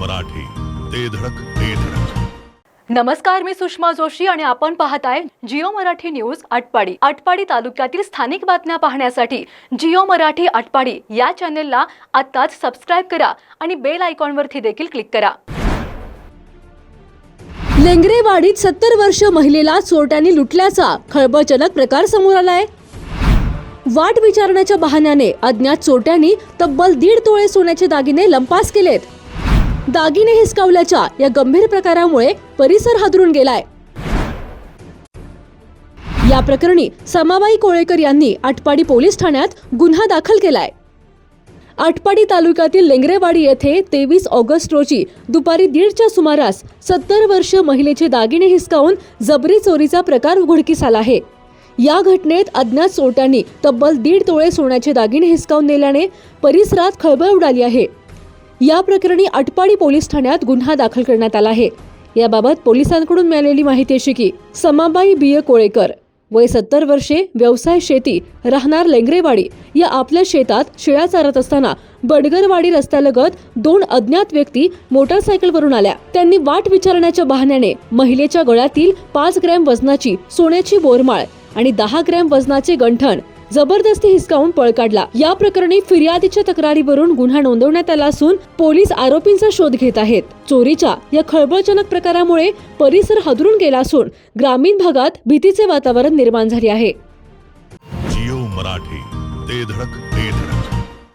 मराठी. ते धडक ते धडक. नमस्कार मी सुषमा जोशी आणि आपण पाहताय जिओ मराठी न्यूज आटपाडी. आटपाडी तालुक्यातील स्थानिक बातम्या पाहण्यासाठी जिओ मराठी आटपाडी या चॅनेलला आत्ताच सबस्क्राईब करा आणि बेल आयकॉनवरती देखील क्लिक करा. लेंगरेवाडीत सत्तर वर्ष महिलेला चोरट्यांनी लुटल्याचा खळबळजनक प्रकार समोर आलाय. वाट विचारण्याच्या बहाण्याने अज्ञात चोरट्यांनी तब्बल दीड तोळे सोन्याचे दागिने लंपास केलेत. दागिने हिसकावल्याच्या या गंभीर प्रकारामुळे परिसर हादरून गेलाय. या प्रकरणी समाबाई कोळेकर यांनी आटपाडी पोलीस ठाण्यात गुन्हा दाखल केलाय. आटपाडी तालुक्यातील लेंगरेवाडी येथे तेवीस ऑगस्ट रोजी दुपारी दीडच्या सुमारास सत्तर वर्ष महिलेचे दागिने हिसकावून जबरी चोरीचा प्रकार उघडकीस आला आहे. या घटनेत अज्ञात चोरट्यांनी तब्बल दीड तोळे सोन्याचे दागिने हिसकावून नेल्याने परिसरात खळबळ उडाली आहे. या प्रकरणी आटपाडी पोलीस ठाण्यात गुन्हा दाखल करण्यात आला आहे. याबाबत पोलिसांकडून मिळालेली माहिती अशी की समाबाई बिय कोळेकर वय सत्तर वर्षे व्यवसाय शेती राहणार लेंगरेवाडी या आपल्या शेतात शेळ्या चारत असताना बडगरवाडी रस्त्यालगत दोन अज्ञात व्यक्ती मोटरसायकलवरून आल्या. त्यांनी वाट विचारण्याच्या बहाण्याने महिलेच्या गळ्यातील पाच ग्रॅम वजनाची सोन्याची बोरमाळ आणि दहा ग्रॅम वजनाचे गंठण जबरदस्ती हिसकावून पळ काढला. या प्रकरणी फिर्यादीच्या तक्रारीवरून गुन्हा नोंदवण्यात आला असून पोलीस आरोपींचा शोध घेत आहेत. चोरीच्या या खळबळजनक प्रकारामुळे परिसर हादरून गेला असून ग्रामीण भागात भीतीचे वातावरण निर्माण झाले आहे. जिओ मराठी ते धडक ते धडक.